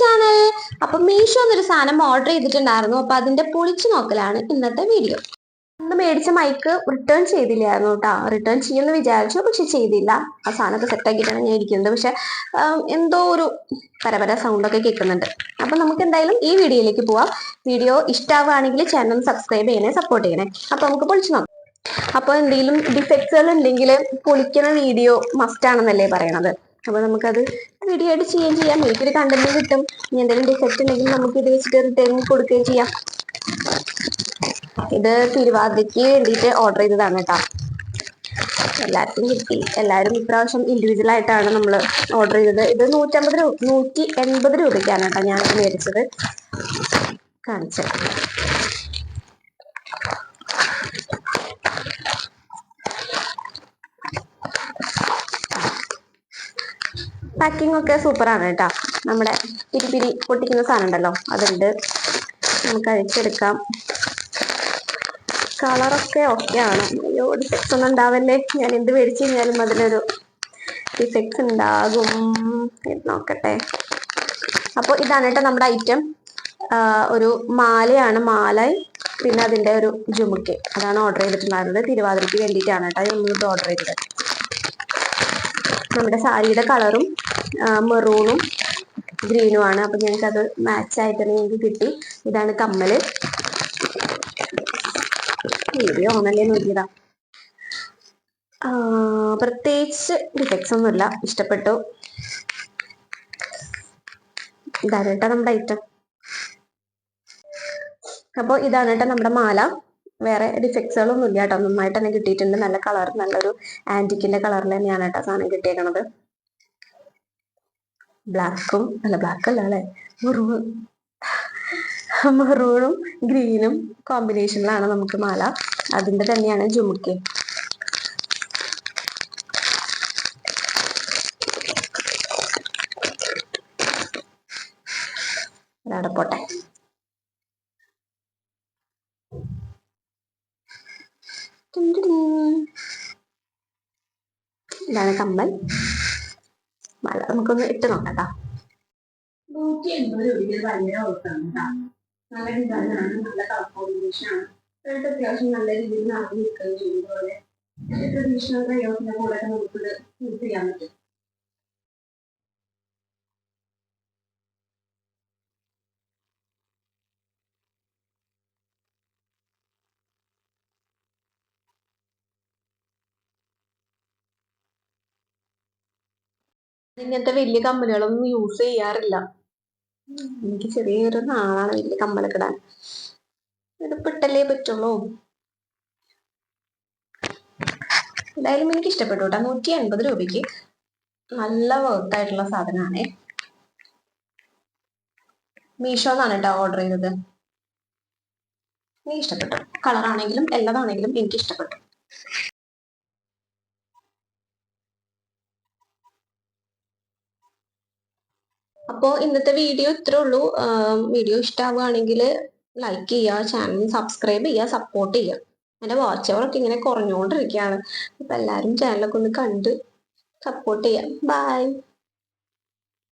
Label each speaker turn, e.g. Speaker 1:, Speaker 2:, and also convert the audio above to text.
Speaker 1: Channel അപ്പൊ മീഷോ എന്നൊരു സാധനം ഓർഡർ ചെയ്തിട്ടുണ്ടായിരുന്നു. അപ്പൊ അതിന്റെ പൊളിച്ചു നോക്കലാണ് ഇന്നത്തെ വീഡിയോ അന്ന് മേടിച്ച മൈക്ക് റിട്ടേൺ ചെയ്തില്ലായിരുന്നു കേട്ടോ റിട്ടേൺ ചെയ്യുമെന്ന് വിചാരിച്ചു പക്ഷെ ചെയ്തില്ല. ആ സാധനമൊക്കെ സെറ്റ് ആക്കിയിട്ടാണ് ഞാൻ ഇരിക്കുന്നത്. പക്ഷെ എന്തോ ഒരു പരപര സൗണ്ട് ഒക്കെ കേൾക്കുന്നുണ്ട്. അപ്പൊ നമുക്ക് എന്തായാലും ഈ വീഡിയോയിലേക്ക് പോവാം. വീഡിയോ ഇഷ്ടമാവുകയാണെങ്കിൽ ചാനൽ സബ്സ്ക്രൈബ് ചെയ്യണേ സപ്പോർട്ട് ചെയ്യണേ. അപ്പൊ നമുക്ക് പൊളിച്ചു നോക്കാം. അപ്പൊ എന്തെങ്കിലും ഡിഫക്ട്സുകൾ ഉണ്ടെങ്കിൽ പൊളിക്കുന്ന വീഡിയോ മസ്റ്റ് ആണെന്നല്ലേ പറയണത്. അപ്പൊ നമുക്കത് വീഡിയോ ആയിട്ട് ചെയ്യുകയും ചെയ്യാം. എനിക്കൊരു കണ്ടന്റ് കിട്ടും. ഇനി എന്തെങ്കിലും ഡിഫക്റ്റ് ഉണ്ടെങ്കിൽ നമുക്ക് ഇത് വെച്ചിട്ട് റിട്ടേൺ കൊടുക്കുകയും ചെയ്യാം. ഇത് തിരുവാതിരയ്ക്ക് വേണ്ടിയിട്ട് ഓർഡർ ചെയ്തതാണ് കേട്ടോ. എല്ലാവർക്കും കിട്ടി. എല്ലാവരും ഇപ്രാവശ്യം ഇൻഡിവിജ്വൽ ആയിട്ടാണ് നമ്മൾ ഓർഡർ ചെയ്തത്. ഇത് നൂറ്റമ്പത് രൂപ നൂറ്റി എൺപത് രൂപയ്ക്കാണ് കേട്ടോ ഞാൻ മേടിച്ചത്. കാണിച്ചത് പാക്കിംഗ് ഒക്കെ സൂപ്പറാണ് കേട്ടോ നമ്മുടെ പിരിപിരി പൊട്ടിക്കുന്ന സാധനം ഉണ്ടല്ലോ അതുണ്ട്. നമുക്ക് അഴിച്ചെടുക്കാം. കളറൊക്കെ ആണ്. അയ്യോ ഡിഫക്ട്സ് ഒന്നും ഉണ്ടാവല്ലേ? ഞാൻ എന്ത് മേടിച്ചു കഴിഞ്ഞാലും അതിനൊരു ഡിഫക്ട്സ് ഉണ്ടാകും. ഇത് നോക്കട്ടെ. അപ്പോൾ ഇതാണ് കേട്ടോ നമ്മുടെ ഐറ്റം ഒരു മാലയാണ് മാല പിന്നെ അതിന്റെ ഒരു ജുമുക്ക്. അതാണ് ഓർഡർ ചെയ്തിട്ടുണ്ടായിരുന്നത്. തിരുവാതിരയ്ക്ക് വേണ്ടിയിട്ടാണ് കേട്ടോ നമ്മളിത് ഓർഡർ ചെയ്തത്. നമ്മുടെ സാരിയുടെ കളറും മെറൂണും ഗ്രീനും ആണ്. അപ്പൊ ഞങ്ങൾക്ക് അത് മാച്ച് ആയിട്ട് തന്നെ ഞങ്ങൾക്ക് കിട്ടി. ഇതാണ് കമ്മൽ. വീഡിയോ പ്രത്യേകിച്ച് ഡിഫക്ട്സ് ഒന്നുമില്ല. ഇഷ്ടപ്പെട്ടു. ഇതാണ് കേട്ടോ നമ്മുടെ ഐറ്റം അപ്പോൾ ഇതാണ് കേട്ടോ നമ്മുടെ മാല. വേറെ ഡിഫക്ട്സുകളൊന്നും ഇല്ല കേട്ടോ. നന്നായിട്ട് തന്നെ കിട്ടിയിട്ടുണ്ട്. നല്ല കളർ നല്ലൊരു ആന്റിക്കിന്റെ കളറിൽ തന്നെയാണ് കേട്ടോ സാധനം കിട്ടിയേക്കണത്. ബ്ലാക്കും അല്ല ബ്ലാക്ക് അല്ല അല്ലെ? മെറൂൺ മെറൂണും ഗ്രീനും കോമ്പിനേഷനിലാണ് നമുക്ക് മാല. അതിന്റെ തന്നെയാണ് ജുമുക്കി. അതവിടെ പോട്ടെ. ഇതാണ് കമ്മൽ. നമുക്കൊന്ന് ഇട്ട് നോക്കാം ട്ടോ.
Speaker 2: നൂറ്റി എൺപത് കേട്ടോ നല്ല ഡിസൈനാണ് നല്ല കളർ കോമ്പിനേഷൻ ആണ്. എന്നിട്ട് അത്യാവശ്യം നല്ല രീതിയിൽ നടന്നു നിൽക്കുകയും പറ്റും.
Speaker 1: ഇങ്ങനത്തെ വലിയ കമ്മലുകളൊന്നും യൂസ് ചെയ്യാറില്ല. എനിക്ക് ചെറിയൊരു നാളാണ് വലിയ കമ്മലൊക്കെ ഇടാൻ. ഇത് പെട്ടല്ലേ പറ്റുള്ളൂ. എന്തായാലും എനിക്ക് ഇഷ്ടപ്പെട്ടു കേട്ടോ. നൂറ്റി എൺപത് രൂപയ്ക്ക് നല്ല വർത്തായിട്ടുള്ള സാധനമാണേ. മീഷോ എന്നാണ് കേട്ടോ ഓർഡർ ചെയ്തത്. എനിക്ക് ഇഷ്ടപ്പെട്ടു. കളറാണെങ്കിലും എല്ലാതാണെങ്കിലും എനിക്ക് ഇഷ്ടപ്പെട്ടു. അപ്പോൾ ഇന്നത്തെ വീഡിയോ ഇത്രേ ഉള്ളൂ. വീഡിയോ ഇഷ്ടമാവുകയാണെങ്കിൽ ലൈക്ക് ചെയ്യുക ചാനൽ സബ്സ്ക്രൈബ് ചെയ്യുക സപ്പോർട്ട് ചെയ്യുക. എന്റെ വാച്ച് അവറൊക്കെ ഇങ്ങനെ കുറഞ്ഞുകൊണ്ടിരിക്കുകയാണ്. അപ്പൊ എല്ലാവരും ചാനലൊക്കെ ഒന്ന് കണ്ട് സപ്പോർട്ട് ചെയ്യാം ബൈ